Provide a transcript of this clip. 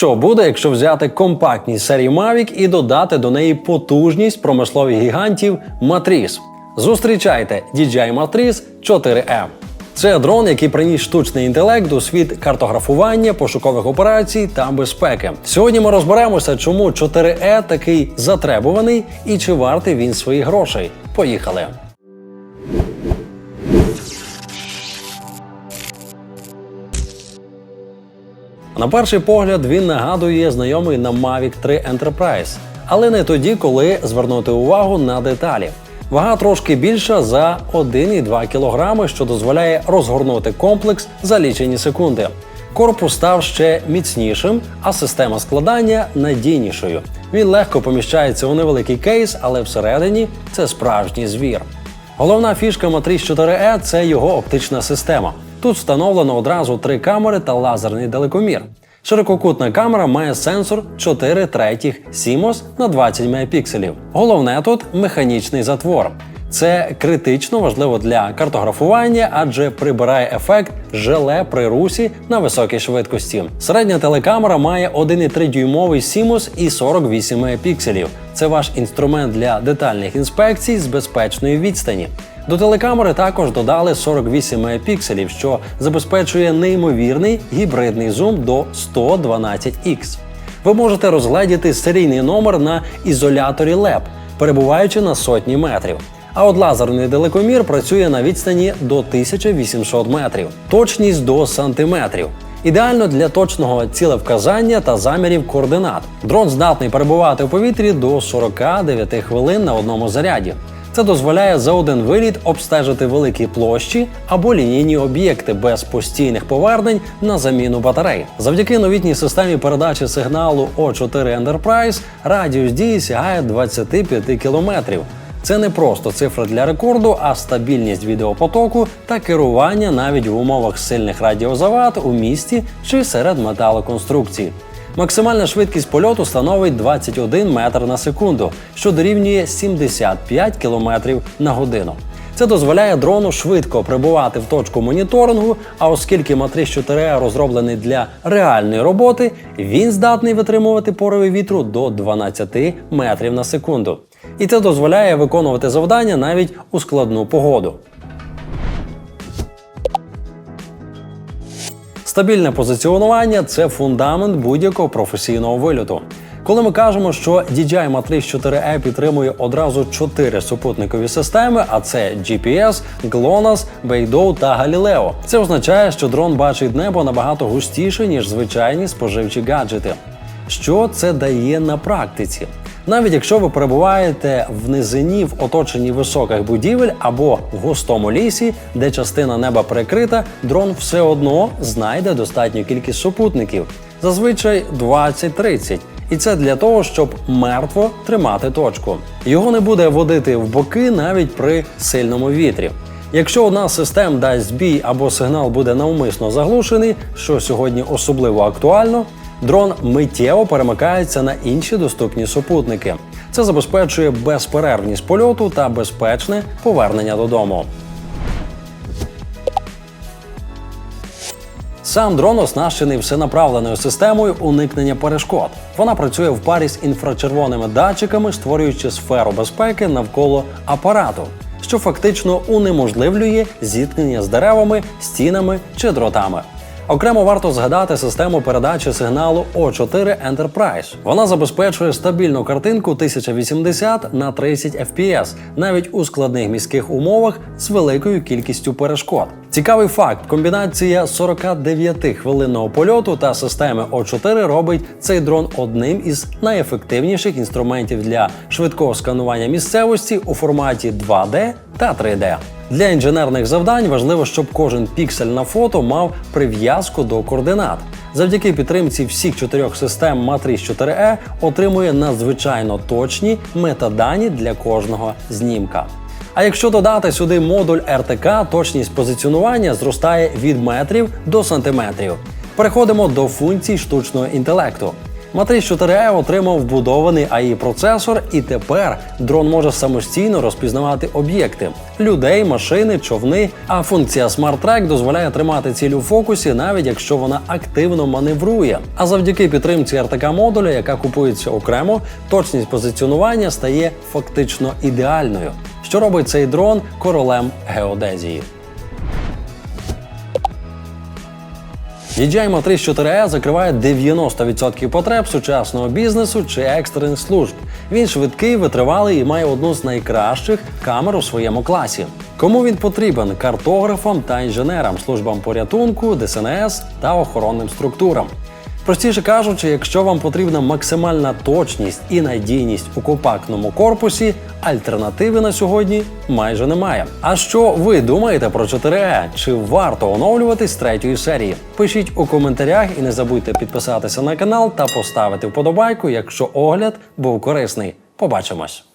Що буде, якщо взяти компактність серії Mavic і додати до неї потужність промислових гігантів Matriz? Зустрічайте DJI Matriz 4M. Це дрон, який приніс штучний інтелект у світ картографування, пошукових операцій та безпеки. Сьогодні ми розберемося, чому 4E такий затребуваний і чи вартий він своїх грошей. Поїхали! На перший погляд він нагадує знайомий нам Mavic 3 Enterprise, але не тоді, коли звернути увагу на деталі. Вага трошки більша за 1,2 кг, що дозволяє розгорнути комплекс за лічені секунди. Корпус став ще міцнішим, а система складання надійнішою. Він легко поміщається у невеликий кейс, але всередині це справжній звір. Головна фішка Matrix 4E – це його оптична система. Тут встановлено одразу три камери та лазерний далекомір. Ширококутна камера має сенсор 4 третіх CMOS на 20 мегапікселів. Головне тут механічний затвор. Це критично важливо для картографування, адже прибирає ефект желе при русі на високій швидкості. Середня телекамера має 1,3 дюймовий CMOS і 48 мегапікселів. Це ваш інструмент для детальних інспекцій з безпечної відстані. До телекамери також додали 48 мегапікселів, що забезпечує неймовірний гібридний зум до 112X. Ви можете розгледіти серійний номер на ізоляторі LEP, перебуваючи на сотні метрів. А от лазерний далекомір працює на відстані до 1800 метрів, точність до сантиметрів. Ідеально для точного цілевказання та замірів координат. Дрон здатний перебувати у повітрі до 49 хвилин на одному заряді. Це дозволяє за один виліт обстежити великі площі або лінійні об'єкти без постійних повернень на заміну батарей. Завдяки новітній системі передачі сигналу O4 Enterprise радіус дії сягає 25 кілометрів. Це не просто цифра для рекорду, а стабільність відеопотоку та керування навіть в умовах сильних радіозавад у місті чи серед металоконструкцій. Максимальна швидкість польоту становить 21 метр на секунду, що дорівнює 75 км на годину. Це дозволяє дрону швидко прибувати в точку моніторингу, а оскільки Матрix 4 розроблений для реальної роботи, він здатний витримувати пориви вітру до 12 метрів на секунду. І це дозволяє виконувати завдання навіть у складну погоду. Стабільне позиціонування це фундамент будь-якого професійного вильоту. Коли ми кажемо, що DJI Matrix 4E підтримує одразу чотири супутникові системи, а це GPS, GLONASS, Beidou та Galileo, це означає, що дрон бачить небо набагато густіше, ніж звичайні споживчі гаджети. Що це дає на практиці? Навіть якщо ви перебуваєте в низині в оточенні високих будівель або в густому лісі, де частина неба прикрита, дрон все одно знайде достатню кількість супутників, зазвичай 20-30. І це для того, щоб мертво тримати точку. Його не буде водити в боки навіть при сильному вітрі. Якщо одна з систем дасть збій або сигнал буде навмисно заглушений, що сьогодні особливо актуально, дрон миттєво перемикається на інші доступні супутники. Це забезпечує безперервність польоту та безпечне повернення додому. Сам дрон оснащений всенаправленою системою уникнення перешкод. Вона працює в парі з інфрачервоними датчиками, створюючи сферу безпеки навколо апарату, що фактично унеможливлює зіткнення з деревами, стінами чи дротами. Окремо варто згадати систему передачі сигналу O4 Enterprise. Вона забезпечує стабільну картинку 1080 на 30 FPS, навіть у складних міських умовах з великою кількістю перешкод. Цікавий факт: комбінація 49-хвилинного польоту та системи O4 робить цей дрон одним із найефективніших інструментів для швидкого сканування місцевості у форматі 2D та 3D. Для інженерних завдань важливо, щоб кожен піксель на фото мав прив'язку до координат. Завдяки підтримці всіх чотирьох систем Matrix 4E отримує надзвичайно точні метадані для кожного знімка. А якщо додати сюди модуль RTK, точність позиціонування зростає від метрів до сантиметрів. Переходимо до функцій штучного інтелекту. Матрix 4E отримав вбудований AI процесор, і тепер дрон може самостійно розпізнавати об'єкти людей, машини, човни. А функція Smart Track дозволяє тримати ціль у фокусі, навіть якщо вона активно маневрує. А завдяки підтримці РТК модуля, яка купується окремо, точність позиціонування стає фактично ідеальною, що робить цей дрон королем геодезії. DJI Matrix 4E закриває 90% потреб сучасного бізнесу чи екстрених служб. Він швидкий, витривалий і має одну з найкращих камер у своєму класі. Кому він потрібен? Картографам та інженерам, службам порятунку, ДСНС та охоронним структурам. Простіше кажучи, якщо вам потрібна максимальна точність і надійність у компактному корпусі, альтернативи на сьогодні майже немає. А що ви думаєте про 4E? Чи варто оновлюватись третьої серії? Пишіть у коментарях і не забудьте підписатися на канал та поставити вподобайку, якщо огляд був корисний. Побачимось!